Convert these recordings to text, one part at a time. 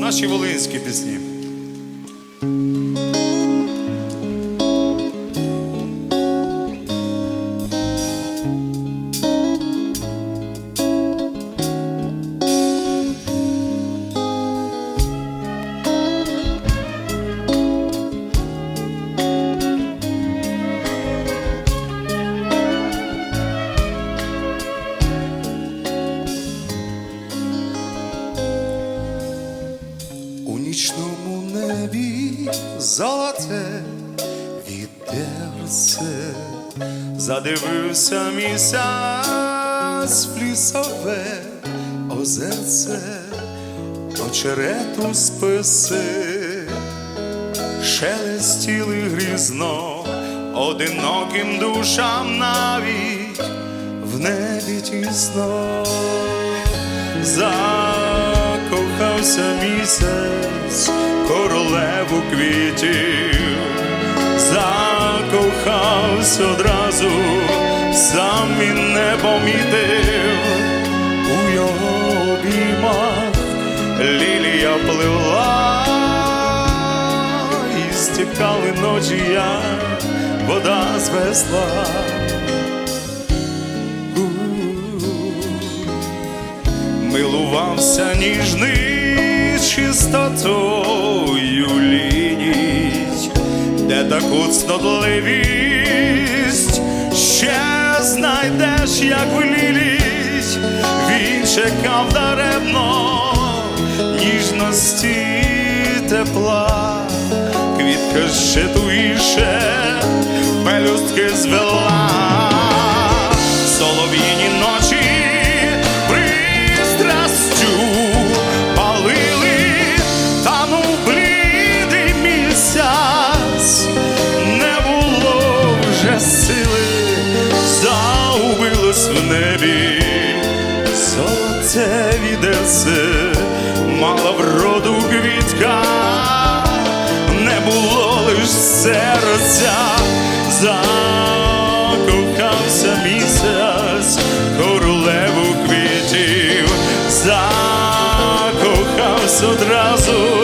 Наші волинські пісні. Золоте вітерце, задивився місяць в лісове озерце, очерету списи, шелестіли грізно, одиноким душам навіть в небі тісно закохався місяць, королеву квітів, закохався одразу, сам він не помітив у його обіймах лілія пливла, і стікали ночі, як вода з весла. Милувався ніжний чистотою ліній, де таку цнотливість ще знайдеш, як в він чекав даремно ніжності тепла, квітка ще туїше, пелюстки звела, вже сили, загубилось в небі, золоте відерце, мала вроду квітка, не було лиш серця, закохався місяць, королеву квітів, закохався одразу,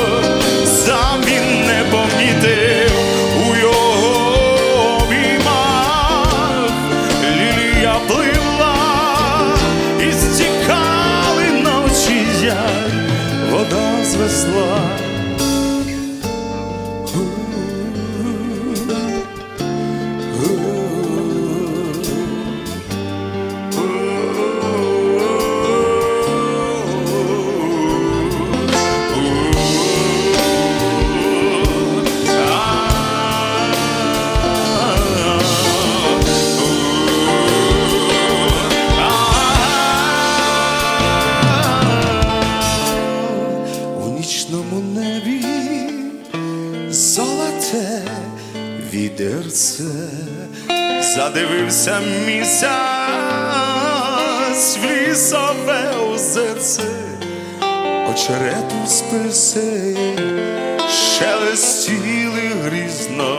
відерце, задивився місяць в лісове озерце, очерету списи, шелестіли грізно,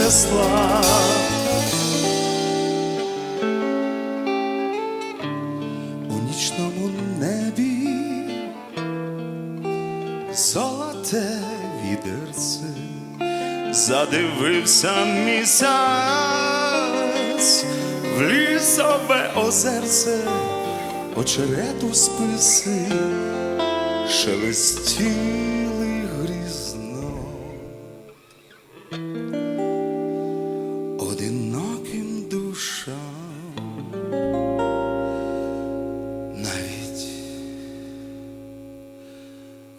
весла. у нічному небі золоте відерце, задивився місяць в лісове озерце, очерету списи,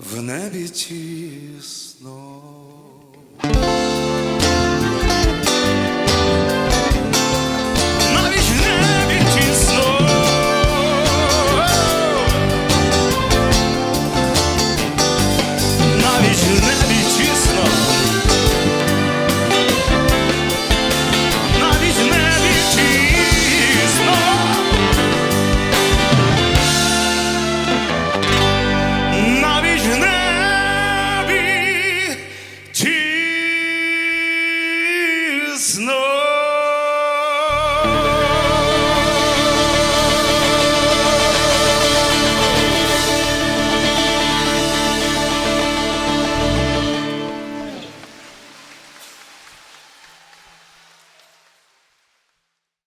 в небі тісно.